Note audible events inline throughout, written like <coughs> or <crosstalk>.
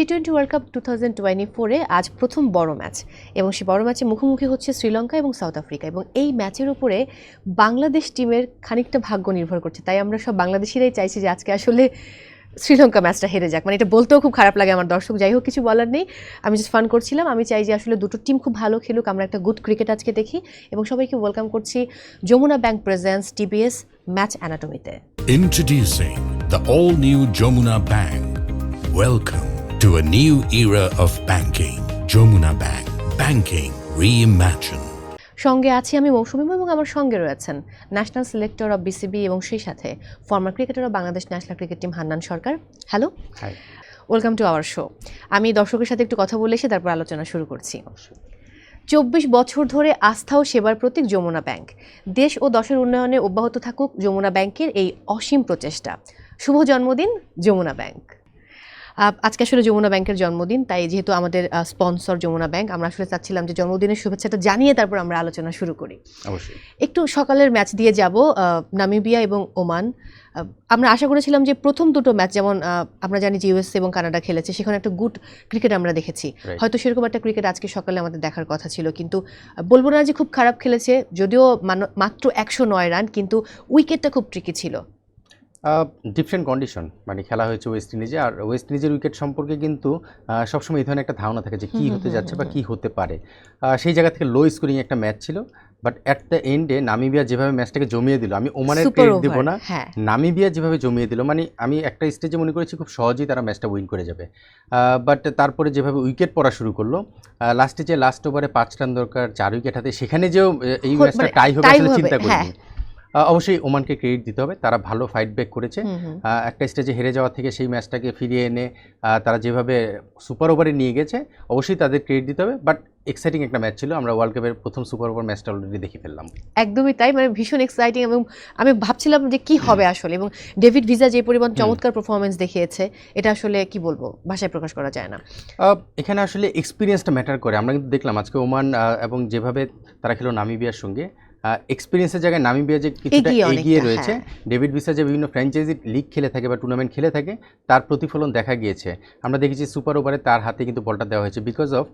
T twenty world cup two thousand twenty ফোরে আজ প্রথম বড় ম্যাচ এবং সেই বড় ম্যাচে মুখোমুখি হচ্ছে শ্রীলঙ্কা এবং সাউথ আফ্রিকা এবং এই ম্যাচের উপরে বাংলাদেশ টিমের খানিকটা ভাগ্য নির্ভর করছে। তাই আমরা সব বাংলাদেশিরাই চাইছি যে আজকে আসলে শ্রীলঙ্কা ম্যাচটা হেরে যাক। মানে এটা বলতেও খুব খারাপ লাগে আমার দর্শক, যাই হোক, কিছু বলার নেই। আমি জাস্ট ফান করছিলাম। আমি চাই যে আসলে দুটো টিম খুব ভালো খেলুক। আমরা একটা গুড ক্রিকেট আজকে দেখি এবং সবাইকে ওয়েলকাম করছি Jamuna bank presence TBS match অ্যানাটমিতে Introducing the all new Jomuna Bank. Welcome. To a new era of banking. Jomuna Bank. Banking reimagined. সঙ্গে আছি আমি মৌসুমী এবং আমার সঙ্গে রয়েছেন ন্যাশনাল সিলেক্টর অফ বিসিবি এবং সেই সাথে former cricketer of Bangladesh national cricket team Hannan Sarkar. Hello welcome to our show আমি দর্শকের সাথে একটু কথা বলে এসে তারপর আলোচনা শুরু করছি। চব্বিশ বছর ধরে আস্থা ও সেবার প্রতীক যমুনা ব্যাংক। দেশ ও দশের উন্নয়নে অব্যাহত থাকুক যমুনা ব্যাংকের এই অসীম প্রচেষ্টা। শুভ জন্মদিন যমুনা ব্যাংক। আজকে আসলে যমুনা ব্যাংকের জন্মদিন তাই যেহেতু আমাদের স্পন্সর যমুনা ব্যাংক আমরা আসলে চাচ্ছিলাম যে জন্মদিনের শুভেচ্ছাটা জানিয়ে তারপর আমরা আলোচনা শুরু করি। অবশ্যই। একটু সকালের ম্যাচ দিয়ে যাব নামিবিয়া এবং ওমান আমরা আশা করেছিলাম যে প্রথম দুটো ম্যাচ যেমন আমরা জানি যে ইউএসএ এবং কানাডা খেলেছে সেখানে একটা গুড ক্রিকেট আমরা দেখেছি। হয়তো সেরকম একটা ক্রিকেট আজকে সকালে আমাদের দেখার কথা ছিল কিন্তু বলব না যে খুব খারাপ খেলেছে যদিও মান- মাত্র একশো নয় রান কিন্তু উইকেটটা খুব ট্রিকি ছিল। ডিফারেন্ট কন্ডিশন মানে খেলা হয়েছে ওয়েস্ট ইন্ডিজে আর ওয়েস্ট ইন্ডিজের উইকেট সম্পর্কে কিন্তু সবসময় এই ধরনের একটা ধারণা থাকে যে কী হতে যাচ্ছে বা। কী হতে পারে। সেই জায়গা থেকে লো স্কোরিং একটা ম্যাচ ছিল বাট অ্যাট দ্য এন্ডে নামিবিয়া যেভাবে ম্যাচটাকে জমিয়ে দিল আমি ওমানের ক্রেডিট দেবো না হ্যাঁ। নামিবিয়া যেভাবে জমিয়ে দিল মানে আমি একটা স্টেজে মনে করেছি খুব সহজেই তারা ম্যাচটা উইন করে যাবে। বাট তারপরে যেভাবে উইকেট পড়া শুরু করল লাস্টে যে লাস্ট ওভারে পাঁচ রান দরকার চার উইকেট হাতে সেখানে যেও এই ম্যাচটা মানে টাই হবে আসলে চিন্তা হ্যাঁ। করিনি। আহ, অবশ্যই ওমানকে ক্রেডিট দিতে হবে। তারা ভালো ফাইট ব্যাক করেছে। একটা স্টেজে হেরে যাওয়া থেকে সেই ম্যাচটাকে ফিরিয়ে এনে তারা যেভাবে সুপার ওভারে নিয়ে গেছে অবশ্যই তাদের ক্রেডিট দিতে হবে। বাট এক্সাইটিং একটা ম্যাচ ছিল। আমরা ওয়ার্ল্ড কাপের প্রথম সুপার ওভার ম্যাচটা অলরেডি দেখে ফেললাম। একদমই তাই। মানে ভীষণ এক্সাইটিং এবং আমি ভাবছিলাম যে কি হবে আসলে। এবং ডেভিড ভিজা যে পরিমাণ চমৎকার পারফরমেন্স দেখিয়েছে এটা আসলে কি বলব? ভাষায় প্রকাশ করা যায় না। এখানে আসলে এক্সপিরিয়েন্সটা ম্যাটার করে। আমরা কিন্তু দেখলাম আজকে ওমান এবং যেভাবে তারা খেলো নামিবিয়ার সঙ্গে এক্সপিরিয়েন্সের জায়গায় নামিবিয়া যে কিছুটা এগিয়ে রয়েছে হ্যাঁ। ডেভিড বিসা যে বিভিন্ন ফ্র্যাঞ্চাইজি লিগ খেলে থাকে বা টুর্নামেন্ট খেলে থাকে তার প্রতিফলন দেখা গিয়েছে আমরা দেখেছি সুপার ওভারে তার হাতে কিন্তু বলটা দেওয়া হয়েছে বিকজ অফ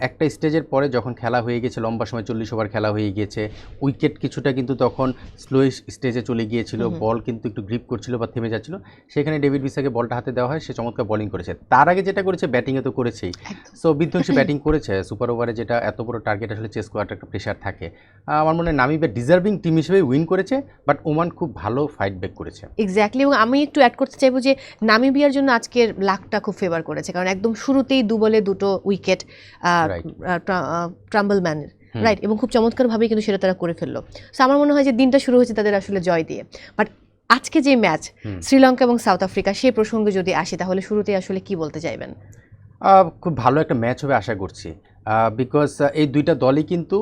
একটা স্টেজের পরে যখন খেলা হয়ে গেছে লম্বা সময় চল্লিশ ওভার খেলা হয়ে গিয়েছে উইকেট কিছুটা কিন্তু তখন স্লো স্টেজে চলে গিয়েছিল। বল কিন্তু একটু গ্রিপ করছিল বা থেমে যাচ্ছিল সেখানে ডেভিড বিসাকে বলটা হাতে দেওয়া হয় সে চমৎকার বলিং করেছে তার আগে যেটা করেছে ব্যাটিংয়ে তো করেছেই। সো বিধ্বংসী ব্যাটিং করেছে সুপার ওভারে যেটা এত বড় টার্গেট আসলে চেস করার একটা প্রেশার থাকে আমার মনে হয় নামিবিয়া ডিজার্ভিং টিম হিসেবে উইন করেছে বাট ওমান খুব ভালো ফাইট ব্যাক করেছে। এক্স্যাক্টলি এবং আমি একটু অ্যাড করতে চাইব যে নামিবিয়ার জন্য আজকের লাকটা খুব ফেভার করেছে কারণ একদম শুরুতেই দু বলে দুটো উইকেট. ট্রাম্বল ম্যানের রাইট এবং খুব চমৎকারভাবেই কিন্তু সেটা তারা করে ফেলল। সো আমার মনে হয় যে দিনটা শুরু হয়েছে তাদের আসলে জয় দিয়ে। বাট আজকে যে ম্যাচ শ্রীলঙ্কা এবং সাউথ আফ্রিকা সেই প্রসঙ্গে যদি আসি তাহলে শুরুতেই আসলে কি বলতে চাইবেন? খুব ভালো একটা ম্যাচ হবে আশা করছি। বিকজ এই দুইটা দলই কিন্তু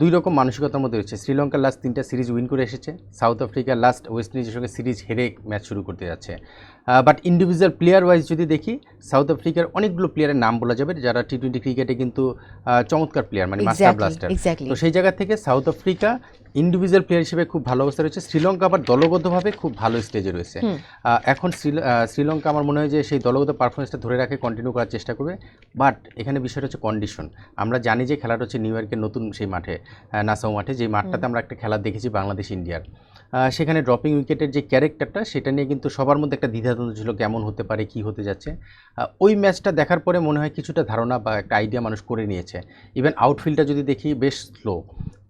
দুই রকম মানসিকতার মধ্যে রয়েছে। শ্রীলঙ্কার লাস্ট তিনটা সিরিজ উইন করে এসেছে। সাউথ আফ্রিকা লাস্ট ওয়েস্ট ইন্ডিজের সঙ্গে সিরিজ হেরে ম্যাচ শুরু করতে যাচ্ছে। বাট ইন্ডিভিজুয়াল প্লেয়ার ওয়াইজ যদি দেখি সাউথ আফ্রিকার অনেকগুলো প্লেয়ারের নাম বলা যাবে যারা টি টোয়েন্টি ক্রিকেটে কিন্তু চমৎকার প্লেয়ার মানে মাস্টার ব্লাস্টার তো সেই জায়গা থেকে সাউথ আফ্রিকা ইন্ডিভিজুয়াল প্লেয়ার হিসেবে খুব ভালো অবস্থা রয়েছে। শ্রীলঙ্কা আবার দলগতভাবে খুব ভালো স্টেজে রয়েছে। এখন শ্রীলঙ্কা আমার মনে হয় যে সেই দলগত পারফরমেন্সটা ধরে রাখে কন্টিনিউ করার চেষ্টা করবে। বাট এখানে বিষয়টা হচ্ছে কন্ডিশন আমরা জানি যে খেলাটা হচ্ছে নিউ ইয়র্কের নতুন সেই মাঠে। আহ, নাসাউ মাঠে যে মাঠটাতে আমরা একটা খেলা দেখেছি বাংলাদেশ ইন্ডিয়ার। সেখানে ড্রপিং উইকেটের যে ক্যারেক্টারটা সেটা নিয়ে কিন্তু সবার মধ্যে একটা দ্বিধাদ্বন্দ্ব ছিল কেমন হতে পারে কি হতে যাচ্ছে। ওই ম্যাচটা দেখার পরে মনে হয় কিছুটা ধারণা বা একটা আইডিয়া মানুষ করে নিয়েছে। ইভেন আউটফিল্ডটা যদি দেখি বেশ স্লো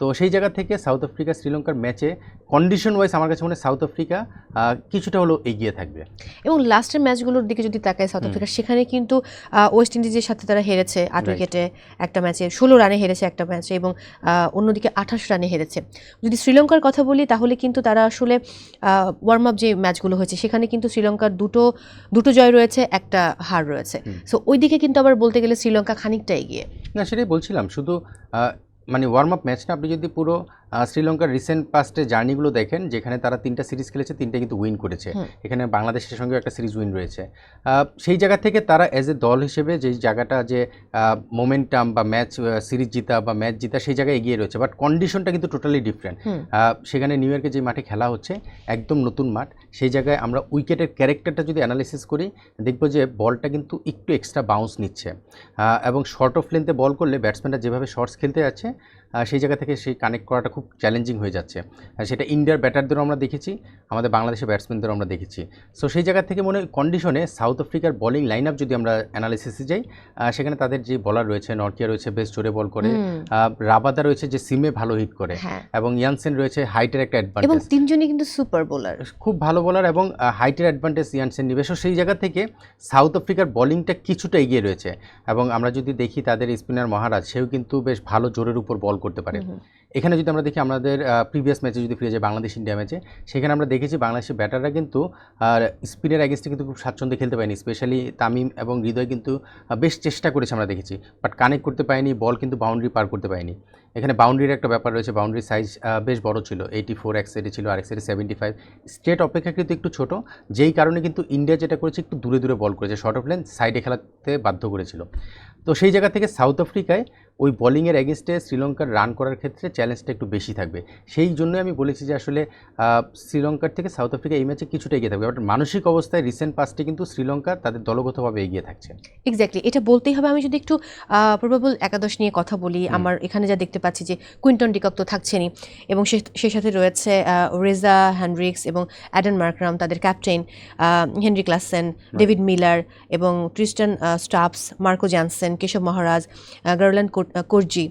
তো সেই জায়গা থেকে সাউথ আফ্রিকা শ্রীলঙ্কার ম্যাচে কন্ডিশন ওয়াইজ আমার কাছে মনে সাউথ আফ্রিকা কিছুটা হলেও এগিয়ে থাকবে। এবং লাস্টের ম্যাচগুলোর দিকে যদি তাকায় সাউথ। আফ্রিকা সেখানে কিন্তু ওয়েস্ট ইন্ডিজের সাথে তারা হেরেছে আট উইকেটে একটা ম্যাচে ষোলো রানে হেরেছে একটা ম্যাচে এবং অন্যদিকে আঠাশ রানে হেরেছে। যদি শ্রীলঙ্কার কথা বলি তাহলে কিন্তু তারা আসলে ওয়ার্ম আপ যে ম্যাচগুলো হয়েছে সেখানে কিন্তু শ্রীলঙ্কার দুটো দুটো জয় রয়েছে একটা হার রয়েছে। সো ওই দিকে কিন্তু আবার বলতে গেলে শ্রীলঙ্কা খানিকটা এগিয়ে। না সেটাই বলছিলাম। শুধু মানে ওয়ার্ম আপ ম্যাচটা আপনি যদি পুরো শ্রীলঙ্কার রিসেন্ট পাস্টে জার্নিগুলো দেখেন যেখানে তারা তিনটা সিরিজ খেলেছে তিনটা কিন্তু উইন করেছে। এখানে বাংলাদেশের সঙ্গেও একটা সিরিজ উইন রয়েছে। সেই জায়গা থেকে তারা অ্যাজ এ দল হিসেবে যেই জায়গাটা যে মোমেন্টাম বা ম্যাচ সিরিজ জিতা বা ম্যাচ জিতা সেই জায়গায় এগিয়ে রয়েছে। বাট কন্ডিশনটা কিন্তু টোটালি ডিফারেন্ট সেখানে নিউ ইয়র্কে যে মাঠে খেলা হচ্ছে একদম নতুন মাঠ সেই জায়গায় আমরা উইকেটের ক্যারেক্টারটা যদি অ্যানালিসিস করি দেখব যে বলটা কিন্তু একটু এক্সট্রা বাউন্স নিচ্ছে। এবং শর্ট অফ লেন্থে বল করলে ব্যাটসম্যানরা যেভাবে শর্টস খেলতে যাচ্ছে সেই জায়গা থেকে সেই কানেক্ট করাটা খুব চ্যালেঞ্জিং হয়ে যাচ্ছে। আর সেটা ইন্ডিয়ার ব্যাটারদেরও আমরা দেখেছি আমাদের বাংলাদেশের ব্যাটসম্যানদেরও আমরা দেখেছি। সো সেই জায়গা থেকে মনে হয় কন্ডিশনে সাউথ আফ্রিকার বলিং লাইন আপ যদি আমরা অ্যানালিসিসে যাই সেখানে তাদের যে বলার রয়েছে নর্কিয়া রয়েছে বেশ জোরে বল করে। রাবাদা রয়েছে যে সিমে ভালো হিট করে। হ্যাঁ। এবং ইয়ানসেন রয়েছে হাইটের একটা এবং অ্যাডভান্টেজ তিনজনই কিন্তু সুপার বোলার খুব ভালো বলার এবং হাইটের অ্যাডভান্টেজ ইয়ানসেন নিবে। সো সেই জায়গা থেকে সাউথ আফ্রিকার বলিংটা কিছুটা এগিয়ে রয়েছে। এবং আমরা যদি দেখি তাদের স্পিনার মহারাজ সেও কিন্তু বেশ ভালো জোরের উপর বল করতে পারে। এখানে যদি আমরা দেখি আমাদের প্রিভিয়াস ম্যাচে যদি ফিরে যাই বাংলাদেশ ইন্ডিয়া ম্যাচে সেখানে আমরা দেখেছি বাংলাদেশের ব্যাটাররা কিন্তু স্পিনের অ্যাগেন্স্টে কিন্তু খুব স্বাচ্ছন্দ্যে খেলতে পারেনি। স্পেশালি তামিম এবং হৃদয় কিন্তু বেশ চেষ্টা করেছে আমরা দেখেছি। বাট কানেক্ট করতে পারেনি বল কিন্তু বাউন্ডারি পার করতে পারেনি। এখানে বাউন্ডারির একটা ব্যাপার রয়েছে বাউন্ডারি সাইজ বেশ বড় ছিল এইটি ফোর এক সাইডে ছিল আর এক সাইডে সেভেন্টি ফাইভ স্টেট অপেক্ষাকৃত একটু ছোট যেই কারণে কিন্তু ইন্ডিয়া যেটা করেছে একটু দূরে দূরে বল করেছে শর্ট অফ লেন সাইডে খেলাতে বাধ্য করেছিল। তো সেই জায়গা থেকে সাউথ আফ্রিকায় ওই বোলিংয়ের এগেনস্টে শ্রীলঙ্কার রান করার ক্ষেত্রে চ্যালেঞ্জটা একটু বেশি থাকবে। সেই জন্যই আমি বলেছি যে আসলে শ্রীলঙ্কার থেকে সাউথ আফ্রিকা এই ম্যাচে কিছুটা এগিয়ে থাকবে। বাট মানসিক অবস্থায় রিসেন্ট পাস্টে কিন্তু শ্রীলঙ্কা তাদের দলগতভাবে এগিয়ে থাকছে। এক্স্যাক্টলি এটা বলতেই হবে আমি যদি একটু প্রবাবল একাদশ নিয়ে কথা বলি আমার এখানে যা দেখতে পাচ্ছি যে কুইন্টন ডিকক তো থাকছেনই। এবং সেই সাথে রয়েছে রেজা হ্যান্ড্রিক্স এবং অ্যাডেন মার্করাম তাদের captain Heinrich Klaasen David Miller এবং Tristan Stubbs Marco Jansen Keshav Maharaj গার্লান Coetzee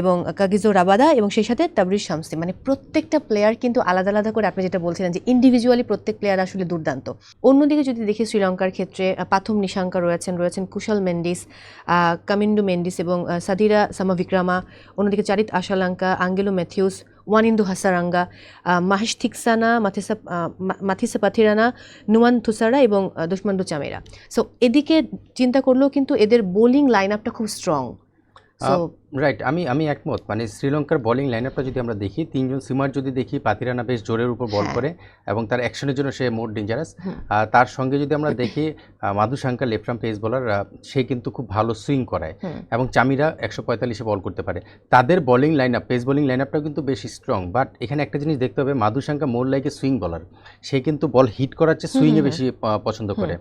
এবং কাগিজো রাবাদা এবং সেই সাথে তাবরিজ শামসি। মানে প্রত্যেকটা প্লেয়ার কিন্তু আলাদা আলাদা করে আপনি যেটা বলছিলেন যে ইন্ডিভিজুয়ালি প্রত্যেক প্লেয়ার আসলে দুর্দান্ত। অন্যদিকে যদি দেখি শ্রীলঙ্কার ক্ষেত্রে পাথম নিশাঙ্কা রয়েছেন রয়েছেন কুশল মেন্ডিস কামিন্ডু মেন্ডিস এবং সাদিরা সামাভিক্রামা। অন্যদিকে চারিত আশালাঙ্কা আঙ্গেলো ম্যাথিউস ওয়ানিন্দু হাসারাঙ্গা মাহেশ থিকসানা মাথিসা মাথিসা পাথিরানা নুয়ান থুসারা এবং দুষ্মান্ডু চামেরা সো এদিকে চিন্তা করলেও কিন্তু এদের বোলিং লাইন আপটা খুব স্ট্রং সো রাইট আমি আমি একমত। মানে শ্রীলঙ্কার বোলিং লাইন আপটা যদি আমরা দেখি তিনজন সিমার যদি দেখি পাতিরানা বেশ জোরের উপর বল হ্যাঁ। করে এবং তার অ্যাকশনের জন্য সে মোর ডেঞ্জারাস তার সঙ্গে যদি আমরা দেখি Madushanka left arm pace bowler সে কিন্তু খুব ভালো সুইং করায় এবং চামিরা একশো পঁয়তাল্লিশে বল করতে পারে। তাদের bowling line up pace bowling line আপটাও কিন্তু বেশ স্ট্রং বাট এখানে একটা জিনিস দেখতে হবে মাধু শাঙ্কা মোর লাইকে সুইং বলার সে কিন্তু বল হিট করার চেয়ে সুইংয়ে বেশি পছন্দ করে।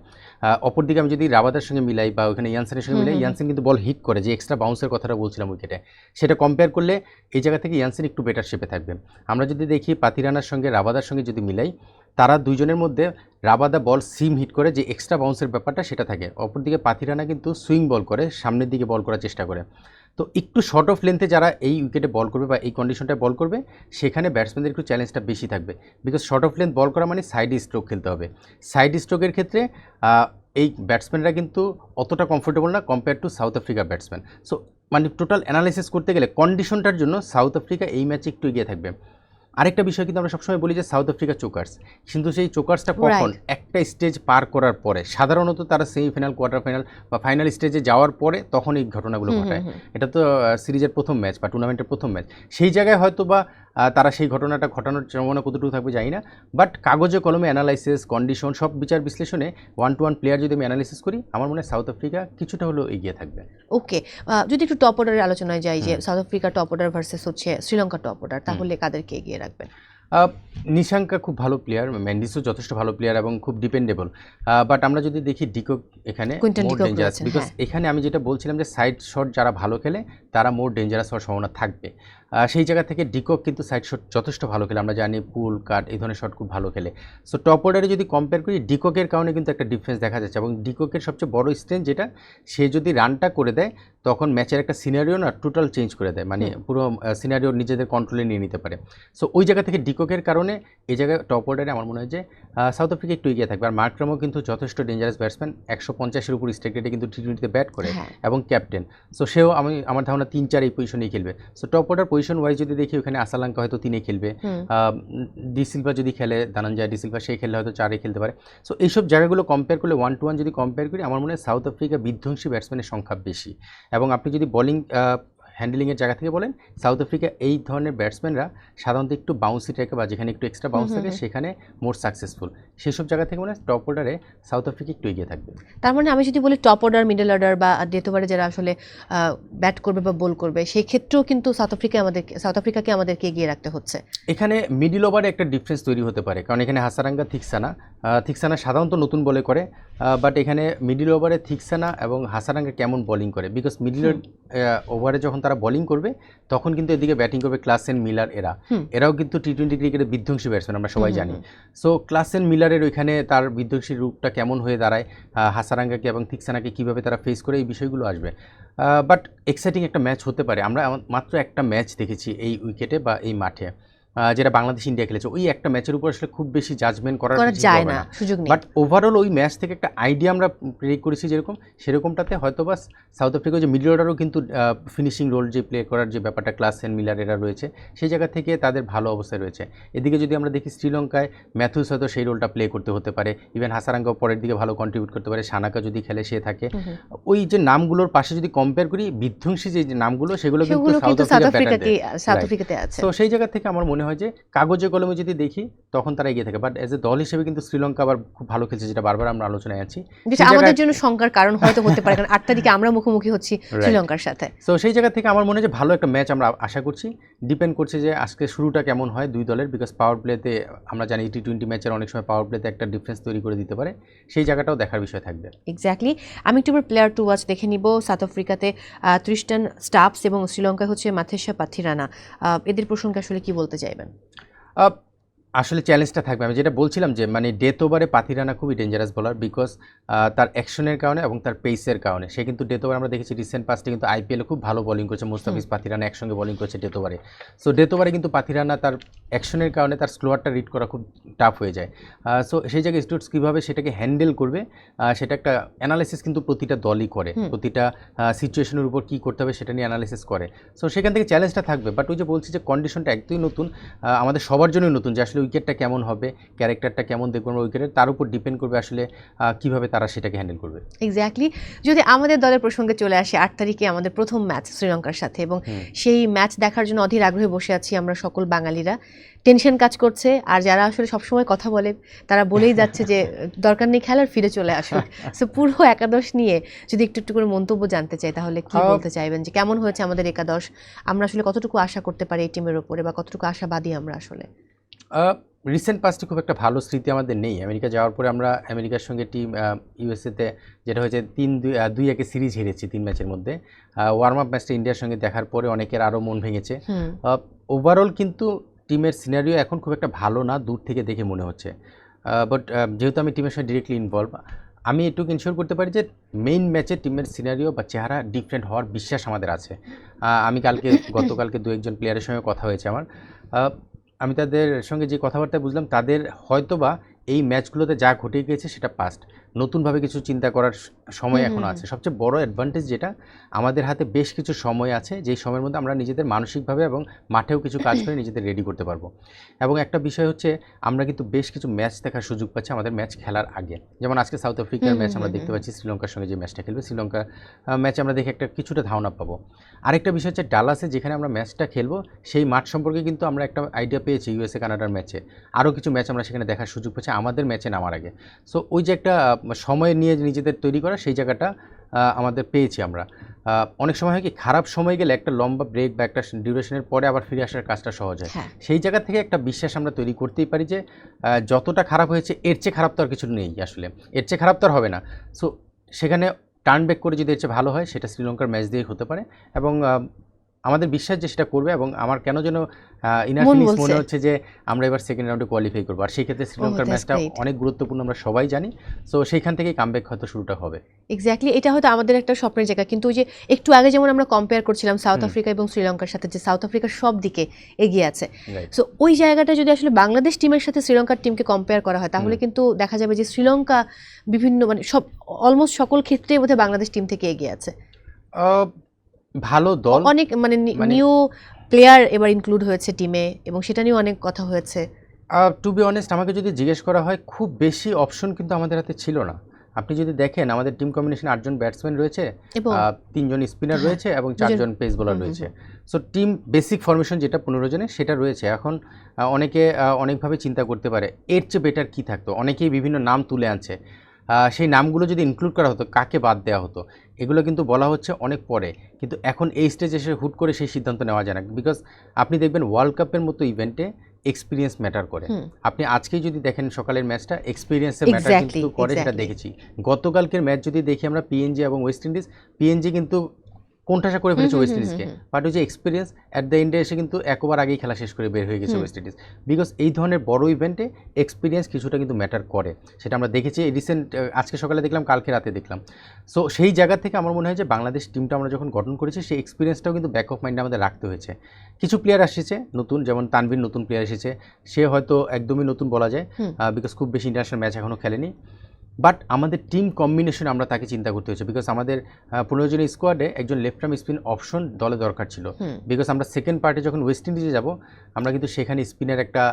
অপরদিকে আমি যদি রাবাদার সঙ্গে মিলাই বা ওখানে ইয়ানসেনের সঙ্গে মিলাই ইয়ানসেন কিন্তু বল হিট করে যে এক্সট্রা বাউন্সের কথাটা বলছিলাম উইকেটে সেটা কম্পেয়ার করলে এই জায়গা থেকে ইয়ানসেন একটু বেটার শেপে থাকবে। আমরা যদি দেখি পাতিরানার সঙ্গে, রাবাদার সঙ্গে যদি মিলাই, তারা দুইজনের মধ্যে রাবাদা বল সিম হিট করে যে এক্সট্রা বাউন্সের ব্যাপারটা সেটা থাকে। অপরদিকে পাতিরানা কিন্তু সুইং বল করে, সামনের দিকে বল করার চেষ্টা করে। তো একটু শর্ট অফ লেন্থে যারা এই উইকেটে বল করবে বা এই কন্ডিশনটায় বল করবে, সেখানে ব্যাটসম্যানদের একটু চ্যালেঞ্জটা বেশি থাকবে। বিকজ শর্ট অফ লেন্থ বল করা মানে সাইড স্ট্রোক খেলতে হবে। সাইড স্ট্রোকের ক্ষেত্রে এই ব্যাটসম্যানরা কিন্তু অতটা কমফোর্টেবল না compare to South Africa batsman so মানে টোটাল অ্যানালাইসিস করতে গেলে কন্ডিশনটার জন্য সাউথ আফ্রিকা এই ম্যাচে একটু এগিয়ে থাকবে। আরেকটা বিষয় কিন্তু আমরা সবসময় বলি যে সাউথ আফ্রিকা চোকার্স কিন্তু সেই চোকার্সটা কখন? একটা স্টেজ পার করার পরে। সাধারণত তারা সেমিফাইনাল কোয়ার্টার ফাইনাল বা ফাইনাল স্টেজে যাওয়ার পরে তখন এই ঘটনাগুলো ঘটায়। এটা তো সিরিজের প্রথম ম্যাচ বা টুর্নামেন্টের প্রথম ম্যাচ সেই জায়গায় হয়তো বা তারা সেই ঘটনাটা ঘটানোর সম্ভাবনা কতটুকু থাকবে জানি না। বাট কাগজে কলমে অ্যানালাইসিস কন্ডিশন সব বিচার বিশ্লেষণে ওয়ান টু ওয়ান প্লেয়ার যদি আমি অ্যানালাইসিস করি আমার মনে হয় সাউথ আফ্রিকা কিছুটা হলেও এগিয়ে থাকবে। ওকে যদি একটু টপ অর্ডারের আলোচনায় যাই যে South Africa top order versus হচ্ছে শ্রীলঙ্কা টপ অর্ডার তাহলে কাদেরকে এগিয়ে রাখবেন। নিশাঙ্কা খুব ভালো প্লেয়ার ম্যান্ডিসও যথেষ্ট ভালো প্লেয়ার এবং খুব ডিপেন্ডেবল বাট আমরা যদি দেখি ডিকো এখানে মোর ডেঞ্জারাস বিকজ হ্যাঁ। এখানে আমি যেটা বলছিলাম যে সাইড শট যারা ভালো খেলে তারা মোর ডেঞ্জারাস হওয়ার সম্ভাবনা থাকবে। সেই জায়গা থেকে ডিকক কিন্তু সাইড শট যথেষ্ট ভালো খেলে। আমরা জানি পুল কাট এই ধরনের শট খুব ভালো খেলে। সো টপ অর্ডারে যদি কম্পেয়ার করি ডিককের কারণে কিন্তু একটা ডিফারেন্স দেখা যাচ্ছে এবং ডিককের সবচেয়ে বড় স্ট্রেংথ যেটা সে যদি রানটা করে দেয় তখন ম্যাচের একটা সিনারিও না টোটাল চেঞ্জ করে দেয়। মানে পুরো সিনারিও নিজেদের কন্ট্রোলে নিয়ে নিতে পারে। সো ওই জায়গা থেকে ডিককের কারণে এই জায়গায় টপ অর্ডারে আমার মনে হয় যে সাউথ আফ্রিকা একটু এগিয়ে থাকবে। আর মার্ক্রামও কিন্তু যথেষ্ট ডেঞ্জারাস ব্যাটসম্যান একশো পঞ্চাশের উপর স্ট্রাইক রেটে কিন্তু টি টোয়েন্টিতে ব্যাট করে হ্যাঁ। এবং ক্যাপ্টেন সো সেও আমি আমার ধারণা তিন চার এই পজিশনেই খেলবে। So top order position wise যদি দেখি ওখানে আসালাঙ্কা হয়তো তিনে খেলবে। ডিসিলভা ডি সিলভা যদি খেলে ধানঞ্জয় ডি সিলভা সে খেললে হয়তো চারে খেলতে পারে। সো এইসব জায়গাগুলো কম্পেয়ার করলে ওয়ান টু ওয়ান যদি কম্পেয়ার করি আমার মনে হয় সাউথ আফ্রিকা বিধ্বংসী ব্যাটসম্যানের সংখ্যা বেশি। এবং আপনি যদি বোলিং হ্যান্ডেলিংয়ের জায়গা থেকে বলেন সাউথ আফ্রিকা এই ধরনের ব্যাটসম্যানরা সাধারণত একটু বাউন্সি থাকে বা যেখানে একটু এক্সট্রা বাউন্স থাকে সেখানে মোর সাকসেসফুল সেসব জায়গা থেকে মনে টপ অর্ডারে সাউথ আফ্রিকা একটু এগিয়ে থাকবে। তার মানে আমি যদি বলি টপ অর্ডার মিডল অর্ডার বা ডেথ ওভারে যারা আসলে ব্যাট করবে বা বোল করবে সেই ক্ষেত্রেও কিন্তু সাউথ আফ্রিকা আমাদের সাউথ আফ্রিকাকে আমাদেরকে এগিয়ে রাখতে হচ্ছে। এখানে মিডিল ওভারে একটা ডিফারেন্স তৈরি হতে পারে কারণ এখানে হাসারাঙ্গা থিকসানা থিকসানা সাধারণত নতুন বলে করে বাট এখানে মিডিল ওভারে থিকসানা এবং হাসারাঙ্গা কেমন বোলিং করে? বিকজ মিডিল ওভারে যখন তারা বোলিং করবে তখন কিন্তু এদিকে ব্যাটিং করবে ক্লাসেন মিলার এরা। এরাও কিন্তু টি টোয়েন্টি ক্রিকেটের বিধ্বংসী ব্যাটসম্যান আমরা সবাই জানি। সো ক্লাসেন মিলারের ওইখানে তার বিধ্বংসী রূপটা কেমন হয়ে দাঁড়ায় হাসারাঙ্গাকে এবং থিকসানাকে কীভাবে তারা ফেস করে এই বিষয়গুলো আসবে। বাট এক্সাইটিং একটা ম্যাচ হতে পারে। আমরা মাত্র একটা ম্যাচ দেখেছি এই উইকেটে বা এই মাঠে। যেটা বাংলাদেশ ইন্ডিয়া খেলেছে ওই একটা ম্যাচের উপর আসলে খুব বেশি জাজমেন্ট করার করা যায় না সুযোগ নেই। বাট ওভারঅল ওই ম্যাচ থেকে একটা আইডিয়া আমরা প্রে করেছি যেরকম সেরকমটাতে হয়তো বা সাউথ আফ্রিকা যে মিডল অর্ডারও কিন্তু ফিনিশিং রোল যে প্লে করার যে ব্যাপারটা ক্লাস এন্ড মিলার এরা রয়েছে সেই জায়গা থেকে তাদের ভালো অবস্থায় রয়েছে। এদিকে যদি আমরা দেখি শ্রীলঙ্কায় ম্যাথুস হয়তো সেই রোলটা প্লে করতে হতে পারে। ইভেন হাসারাঙ্গাও পরের দিকে ভালো কন্ট্রিবিউট করতে পারে। সানাকা যদি খেলে সে থাকে। ওই যে নামগুলোর পাশে যদি কম্পেয়ার করি বিধ্বংসী যে নামগুলো সেগুলো কিন্তু সাউথ. আফ্রিকাতে আছে। তো সেই জায়গা থেকে আমার মনে হয় যে কাগজে কলমে যদি দেখি তখন তারা এগিয়ে থাকে। বাট এজ এ দল হিসেবে কিন্তু শ্রীলঙ্কা আবার খুব ভালো খেলছে যেটা বারবার আমরা আলোচনায় আছি। যেটা আমাদের জন্য শঙ্কার কারণ হয়তো হতে পারে কারণ আট তারিখে আমরা মুখোমুখি হচ্ছি <laughs> শ্রীলঙ্কার সাথে। তো সেই জায়গা থেকে আমার মনে হয় যে ভালো একটা ম্যাচ আমরা আশা করছি। ডিপেন্ড করছে যে আজকে শুরুটা কেমন হয় দুই দলের বিকজ পাওয়ার প্লেতে আমরা জানি টি টোয়েন্টি ম্যাচের অনেক সময় পাওয়ার প্লেতে একটা ডিফারেন্স তৈরি করে দিতে পারে। সেই জায়গাটাও দেখার বিষয় থাকবে। এক্স্যাক্টলি আমি একটু প্লেয়ার টু ওয়াচ দেখে নিব। সাউথ আফ্রিকাতে ত্রিস্টান স্টাফস এবং শ্রীলঙ্কায় হচ্ছে মাথেসা পাথিরানা আহ, এদের প্রসঙ্গে আসলে কি বলতে চাইবেন আহ, আসলে চ্যালেঞ্জটা থাকবে। আমি যেটা বলছিলাম যে মানে ডেথ ওভারে পাথিরানা খুবই ডেঞ্জারাস বলার বিকজ তার অ্যাকশনের কারণে এবং তার পেসের কারণে। সে কিন্তু ডেথ ওভার আমরা দেখেছি রিসেন্ট পাস্টে কিন্তু আইপিএলে খুব ভালো বোলিং করেছে। মুস্তাফিজ পাথিরানা একসঙ্গে বলিং করছে ডেথ ওভারে সো ডেথ ওভারে কিন্তু পাথিরানা তার অ্যাকশনের কারণে তার স্লোয়ারটা রিড করা খুব টাফ হয়ে যায়। সো সেই জায়গায় স্টুডেন্টস কীভাবে সেটাকে হ্যান্ডেল করবে? সেটা একটা অ্যানালাইসিস কিন্তু প্রতিটা দলই করে। প্রতিটা সিচুয়েশনের উপর কী করতে হবে সেটা নিয়ে অ্যানালাইসিস করে। সো সেখান থেকে চ্যালেঞ্জটা থাকবে। বাট ওই যে বলছি যে কন্ডিশনটা একদমই নতুন আমাদের সবার জন্যই নতুন যে আসলে উইকেটটা কেমন হবে ক্যারেক্টারটা কেমন দেখব আমরা উইকেটের তার উপর ডিপেন্ড করবে আসলে কীভাবে তারা সেটাকে হ্যান্ডেল করবে। এক্স্যাক্টলি যদি আমাদের দলের প্রসঙ্গে চলে আসে আট তারিখে আমাদের প্রথম ম্যাচ শ্রীলঙ্কার সাথে এবং সেই ম্যাচ দেখার জন্য অধীর আগ্রহে বসে আছি আমরা সকল বাঙালিরা। টেনশন কাজ করছে আর যারা আসলে সবসময় কথা বলে তারা বলেই যাচ্ছে যে দরকার নেই খেলার ফিরে চলে আসুন সো পুরো একাদশ নিয়ে যদি একটু একটু করে মন্তব্য জানতে চাই তাহলে কি বলতে চাইবেন যে কেমন হয়েছে আমাদের একাদশ? আমরা আসলে কতটুকু আশা করতে পারি এই টিমের উপরে বা কতটুকু আশাবাদী আমরা আসলে? রিসেন্ট পাস্টে খুব একটা ভালো স্মৃতি আমাদের নেই। আমেরিকা যাওয়ার পরে আমরা আমেরিকার সঙ্গে টিম ইউএসএতে যেটা হয়েছে তিন দুই দুই একে সিরিজ হেরেছি তিন ম্যাচের মধ্যে। ওয়ার্ম আপ ম্যাচটা ইন্ডিয়ার সঙ্গে দেখার পরে অনেকের আরও মন ভেঙেছে। ওভারঅল কিন্তু টিমের সিনারিও এখন খুব একটা ভালো না দূর থেকে দেখে মনে হচ্ছে। বাট যেহেতু আমি টিমের সঙ্গে ডিরেক্টলি ইনভলভ আমি এটুকু ইনশিওর করতে পারি যে মেইন ম্যাচে টিমের সিনারিও বা চেহারা ডিফারেন্ট হওয়ার বিশ্বাস আমাদের আছে। আমি কালকে <laughs> গতকালকে দু একজন প্লেয়ারের সঙ্গে কথা হয়েছে আমার। আমি তাদের সঙ্গে যে কথাবার্তা বুঝলাম, তাদের হয়তোবা এই ম্যাচগুলোতে যা ঘটে গিয়েছে সেটা পাস্ট নতুনভাবে কিছু চিন্তা করার সময় এখন আছে। সবচেয়ে বড় অ্যাডভান্টেজ যেটা আমাদের হাতে বেশ কিছু সময় আছে যেই সময়ের মধ্যে আমরা নিজেদের মানসিকভাবে এবং মাঠেও কিছু কাজ করে নিজেদের রেডি করতে পারব। এবং একটা বিষয় হচ্ছে আমরা কিন্তু বেশ কিছু ম্যাচ দেখার সুযোগ পাচ্ছি আমাদের ম্যাচ খেলার আগে। যেমন আজকে সাউথ আফ্রিকার ম্যাচ আমরা দেখতে পাচ্ছি শ্রীলঙ্কার সঙ্গে যে ম্যাচটা খেলবে শ্রীলঙ্কা ম্যাচে আমরা দেখে একটা কিছুটা ধারণা পাবো। আরেকটা বিষয় হচ্ছে ডালাসে যেখানে আমরা ম্যাচটা খেলব সেই মাঠ সম্পর্কে কিন্তু আমরা একটা আইডিয়া পেয়েছি ইউএসএ কানাডার ম্যাচে আরও কিছু ম্যাচ আমরা সেখানে দেখার সুযোগ পাচ্ছি আমাদের ম্যাচে নামার আগে। সো ওই যে একটা সময় নিয়ে নিজেদের তৈরি করা সেই জায়গাটা আমাদের পেয়েছি আমরা। অনেক সময় হয় কি খারাপ সময় গেলে একটা লম্বা ব্রেক বা একটা ডিউরেশনের পরে আবার ফিরে আসার কাজটা সহজ হয়। হ্যাঁ। সেই জায়গা থেকে একটা বিশ্বাস আমরা তৈরি করতেই পারি যে যতটা খারাপ হয়েছে এর চেয়ে খারাপ তো আর কিছু নেই আসলে। এর চেয়ে খারাপ তো আর হবে না। সো সেখানে টার্ন ব্যাক করে যদি এর চেয়ে ভালো হয় সেটা শ্রীলঙ্কার ম্যাচ দিয়েই হতে পারে। এবং আমাদের বিশ্বাস যে সেটা করবে এবং আমার কেন যেন ইনার মন ফিলিংস মনে হচ্ছে যে আমরা এবার সেকেন্ড রাউন্ডে কোয়ালিফাই করব। আর সেই ক্ষেত্রে শ্রীলঙ্কার ম্যাচটা অনেক গুরুত্বপূর্ণ আমরা সবাই জানি। সো সেইখান থেকেই কামব্যাক হয়তো শুরুটা হবে। এক্স্যাক্টলি এটা হয়তো আমাদের একটা স্বপ্নের জায়গা। কিন্তু ওই যে একটু আগে যেমন আমরা কম্পেয়ার করছিলাম সাউথ। আফ্রিকা এবং শ্রীলঙ্কার সাথে যে সাউথ আফ্রিকা সব দিকে এগিয়ে আছে। সো ওই জায়গাটা যদি আসলে বাংলাদেশ টিমের সাথে শ্রীলঙ্কার টিমকে কম্পেয়ার করা হয় তাহলে কিন্তু দেখা যাবে যে শ্রীলঙ্কা বিভিন্ন মানে সব অলমোস্ট সকল ক্ষেত্রেই বোধহয় বাংলাদেশ টিম থেকে এগিয়ে আছে। ভালো দল? অনেক মানে মানে- নিউ প্লেয়ার এবার ইনক্লুড হয়েছে টিমে এবং সেটা নিয়েও অনেক কথা হয়েছে। টু বি অনেস্ট আমাকে যদি জিজ্ঞেস করা হয় খুব বেশি অপশন কিন্তু আমাদের হাতে ছিল না। আপনি যদি দেখেন আমাদের টিম কম্বিনেশনে আটজন ব্যাটসম্যান রয়েছে তিনজন স্পিনার হ্যাঁ, রয়েছে এবং চারজন পেস বোলার রয়েছে। সো টিম বেসিক ফরমেশন যেটা পনেরো জনের সেটা রয়েছে। এখন অনেকে অনেকভাবে চিন্তা করতে পারে এর চেয়ে বেটার কী থাকতো? অনেকেই বিভিন্ন নাম তুলে আনছে। সেই নামগুলো যদি ইনক্লুড করা হতো কাকে বাদ দেওয়া হতো? এগুলো কিন্তু বলা হচ্ছে অনেক পরে। কিন্তু এখন এই স্টেজে এসে হুট করে সেই সিদ্ধান্ত নেওয়া যায় না। বিকজ আপনি দেখবেন ওয়ার্ল্ড কাপের মতো ইভেন্টে এক্সপিরিয়েন্স ম্যাটার করে। আপনি আজকেই যদি দেখেন সকালের ম্যাচটা এক্সপিরিয়েন্সের ম্যাটার কিন্তু করে সেটা দেখেছি। গতকালকের ম্যাচ যদি দেখি আমরা পিএনজি এবং ওয়েস্ট ইন্ডিজ পিএনজি কিন্তু কোনঠাসা করে ফেলেছে ওয়েস্ট ইন্ডিজকে বাট ওই যে এক্সপিরিয়েন্স অ্যাট দ্য এন্ডে এসে কিন্তু একবার আগেই খেলা শেষ করে বের হয়ে গেছে ওয়েস্ট ইন্ডিজ বিকজ এই ধরনের বড় ইভেন্টে এক্সপিরিয়েন্স কিছুটা কিন্তু ম্যাটার করে। সেটা আমরা দেখেছি রিসেন্ট আজকে সকালে দেখলাম কালকে রাতে দেখলাম। সো সেই জায়গা থেকে আমার মনে হয় যে বাংলাদেশ টিমটা আমরা যখন গঠন করেছি সেই এক্সপিরিয়েন্সটাও কিন্তু ব্যাক অফ মাইন্ডে আমাদের রাখতে হয়েছে। কিছু প্লেয়ার এসেছে নতুন যেমন তানভীর নতুন প্লেয়ার এসেছে। সে হয়তো একদমই নতুন বলা যায় বিকজ খুব বেশি ইন্টারন্যাশনাল ম্যাচ এখনও খেলেনি। বাট আমাদের টিম কম্বিনেশন আমরা তাকে চিন্তা করতে হয়েছে বিকজ আমাদের পনেরো জনের স্কোয়াডে একজন লেফট আর্ম স্পিন অপশন দলে দরকার ছিল। বিকজ আমরা সেকেন্ড পার্টে যখন ওয়েস্ট ইন্ডিজে যাব আমরা কিন্তু সেখানে স্পিনের একটা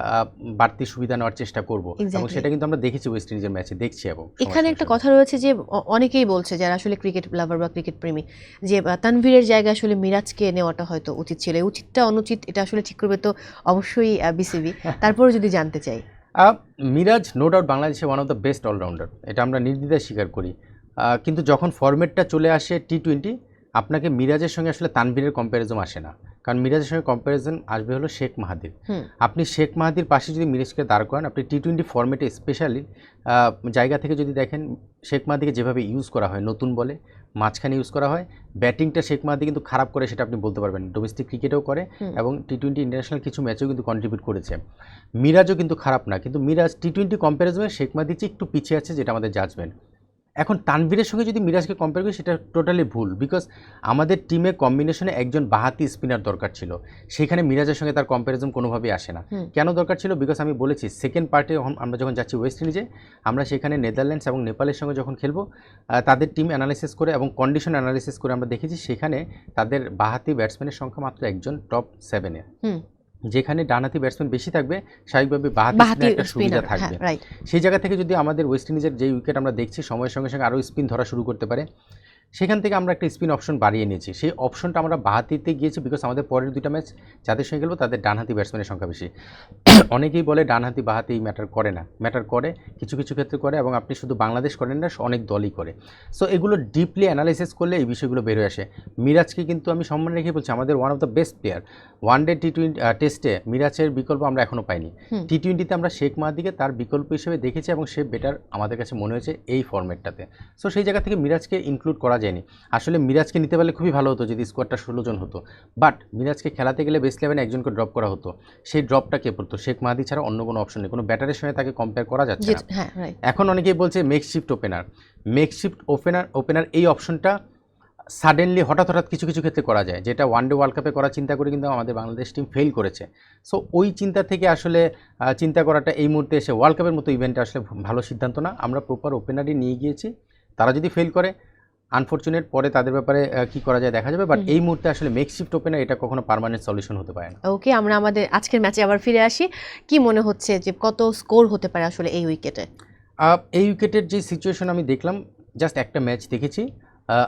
বাড়তি সুবিধা নেওয়ার চেষ্টা করব। এবং সেটা কিন্তু আমরা দেখেছি ওয়েস্ট ইন্ডিজের ম্যাচে দেখছি এবং এখানে একটা কথা রয়েছে যে অনেকেই বলছে যারা আসলে ক্রিকেট লাভার বা ক্রিকেট প্রেমী যে তানভীরের জায়গায় আসলে মিরাজকে নেওয়াটা হয়তো উচিত ছিল। উচিতটা অনুচিত এটা আসলে ঠিক করবে তো অবশ্যই বিসিবি <laughs> তারপরে যদি জানতে চাই। মিরাজ নো ডাউট বাংলাদেশে one of the best allrounder এটা আমরা নির্দ্বিধায় স্বীকার করি। কিন্তু যখন ফরম্যাটটা চলে আসে টি টোয়েন্টি আপনাকে মিরাজের সঙ্গে আসলে তানভীরের কম্প্যারিজন আসে না। কারণ মিরাজের সঙ্গে কম্প্যারিজন আসবে হলো শেখ মাহাদির। আপনি শেখ মাহাদির পাশে যদি মিরাজকে দাঁড় করান আপনি টি টোয়েন্টি ফর্মেটে স্পেশালি জায়গা থেকে যদি দেখেন শেখ মাহাদিকে যেভাবে ইউজ করা হয় নতুন বলে মাঝখানে ইউজ করা হয় ব্যাটিংটা শেখ মাহাদি কিন্তু খারাপ করে সেটা আপনি বলতে পারবেন ডোমেস্টিক ক্রিকেটেও করে এবং টি টোয়েন্টি ইন্টারন্যাশনাল কিছু ম্যাচেও কিন্তু কন্ট্রিবিউট করেছে। মিরাজও কিন্তু খারাপ না। কিন্তু মিরাজ টি টোয়েন্টি কম্প্যারিজনে শেখ মাহাদির চেয়ে একটু পিছিয়ে আছে যেটা আমাদের জাজমেন্ট এখন তানভীরের সঙ্গে যদি মিরাজকে কম্পেয়ার করি সেটা টোটালি ভুল বিকজ আমাদের টিমে কম্বিনেশনে একজন বাহাতি স্পিনার দরকার ছিল। সেখানে মিরাজের সঙ্গে তার কম্প্যারিজন কোনোভাবেই আসে না। কেন দরকার ছিল? বিকজ আমি বলেছি সেকেন্ড পার্টে আমরা যখন যাচ্ছি ওয়েস্ট ইন্ডিজে আমরা সেখানে নেদারল্যান্ডস এবং নেপালের সঙ্গে যখন খেলব তাদের টিম অ্যানালিসিস করে এবং কন্ডিশন অ্যানালিসিস করে আমরা দেখেছি সেখানে তাদের বাহাতি ব্যাটসম্যানের সংখ্যা মাত্র একজন টপ সেভেনে যেখানে ডানহাতি ব্যাটসম্যান বেশি থাকবে স্বাভাবিকভাবে বাহাতি একটা সুবিধা হ্যাঁ থাকবে। সেই জায়গা থেকে যদি আমাদের ওয়েস্ট ইন্ডিজের যে উইকেট আমরা দেখছি সময়ের সঙ্গে সঙ্গে আরও স্পিন ধরা শুরু করতে পারে। সেখান থেকে আমরা একটা স্পিন অপশন বাড়িয়ে নিয়েছি। সেই অপশনটা আমরা বাহাতিতে গিয়েছি বিকজ আমাদের পরের দুইটা ম্যাচ যাদের সঙ্গে খেলব তাদের ডানহাতি ব্যাটসম্যানের সংখ্যা বেশি। <coughs> অনেকেই বলে ডানহাতি বাহাতি ম্যাটার করে না। ম্যাটার করে কিছু কিছু ক্ষেত্রে করে এবং আপনি শুধু বাংলাদেশ করেন না অনেক দলই করে। সো এগুলো ডিপলি অ্যানালাইসিস করলে এই বিষয়গুলো বেরোয় আসে। মিরাজকে কিন্তু আমি সম্মান রেখে বলছি আমাদের one of the best player one day T twenty টেস্টে মিরাজের বিকল্প আমরা এখনও পাইনি। টি টোয়েন্টিতে আমরা শেখ মাহাদিকে তার বিকল্প হিসেবে দেখেছি এবং সে বেটার আমাদের কাছে মনে হয়েছে এই ফর্মেটটাতে সো সেই জায়গা থেকে মিরাজকে ইনক্লুড করা যায়নি। আসলে মিরাজকে নিতে পারলে খুবই ভালো হতো যদি স্কোয়াডটা ষোলো জন হতো। বাট মিরাজকে খেলাতে গেলে বেস্ট ইলেভেনে একজনকে ড্রপ করা হতো। সেই ড্রপটা কে পড়তো? শেখ মাহাদি ছাড়া অন্য কোনো অপশন নেই। কোনো ব্যাটারের সঙ্গে তাকে কম্পেয়ার করা যাচ্ছে না। হ্যাঁ এখন অনেকেই বলছে makeshift opener makeshift opener opener এই অপশনটা সাডেনলি হঠাৎ হঠাৎ কিছু কিছু ক্ষেত্রে করা যায়। যেটা ওয়ান ডে ওয়ার্ল্ড কাপে করার চিন্তা করে কিন্তু আমাদের বাংলাদেশ টিম ফেল করেছে। সো ওই চিন্তা থেকে আসলে চিন্তা করাটা এই মুহূর্তে এসে ওয়ার্ল্ড কাপের মতো ইভেন্টটা আসলে ভালো সিদ্ধান্ত না। আমরা প্রপার ওপেনারই নিয়ে গিয়েছি। তারা যদি ফেল করে আনফর্চুনেট পরে তাদের ব্যাপারে কি করা যায় দেখা যাবে বাট এই মুহূর্তে আসলে মেকশিফট ওপেনার এটা কখনো পার্মানেন্ট সলিউশন হতে পারে না। ওকে আমরা আমাদের আজকের ম্যাচে আবার ফিরে আসি। কি মনে হচ্ছে যে কত স্কোর হতে পারে আসলে এই উইকেটে এই উইকেটের যে সিচুয়েশন আমি দেখলাম জাস্ট একটা ম্যাচ দেখেছি।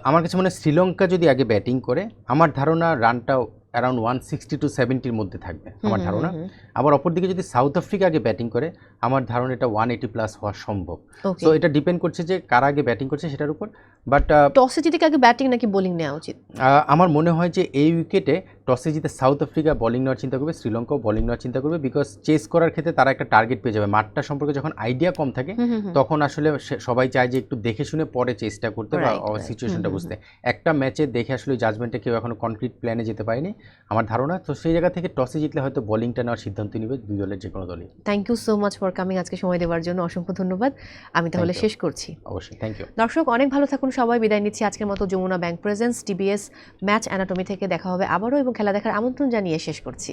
আমার কাছে মনে হয় শ্রীলঙ্কা যদি আগে ব্যাটিং করে আমার ধারণা রানটা অ্যারাউন্ড ওয়ান সিক্সটি টু সেভেন্টির মধ্যে থাকবে আমার ধারণা। আবার অপরদিকে যদি সাউথ আফ্রিকা আগে ব্যাটিং করে আমার ধারণা এটা ওয়ান এইটি প্লাস হওয়া সম্ভব। তো এটা ডিপেন্ড করছে যে কারা আগে ব্যাটিং করছে সেটার উপর বাট টসে জিতে আগে ব্যাটিং নাকি বোলিং নেওয়া উচিত? আমার মনে হয় যে এই উইকেটে টসে জিতে সাউথ আফ্রিকা বোলিং নেওয়ার চিন্তা করবে শ্রীলঙ্কাও বোলিং নেওয়ার চিন্তা করবে বিকজ চেস করার ক্ষেত্রে তারা একটা টার্গেট পেয়ে যাবে। মাঠটা সম্পর্কে যখন আইডিয়া কম থাকে। তখন আসলে সবাই চায় যে একটু দেখে শুনে পরে চেষ্টা করতে বা. সিচুয়েশনটা বুঝতে। একটা ম্যাচে দেখে আসলে জাজমেন্টে কেউ এখনও কনক্রিট প্ল্যানে যেতে পারেনি আমার ধারণা। তো সেই জায়গা থেকে টসে জিতলে হয়তো বোলিংটা নেওয়ার সিদ্ধান্ত নেবে দুই দলের যে কোনো দলই। Thank you so much for coming আজকে সময় দেওয়ার জন্য। অসংখ্য ধন্যবাদ। আমি তাহলে শেষ করছি। অবশ্যই থ্যাংক ইউ দর্শক অনেক ভালো থাকুন সবাই। বিদায় নিচ্ছি আজকের মতো Jamuna bank presence TBS match anatomy থেকে। দেখা হবে আবারও এবং খেলা দেখার আমন্ত্রণ জানিয়ে শেষ করছি।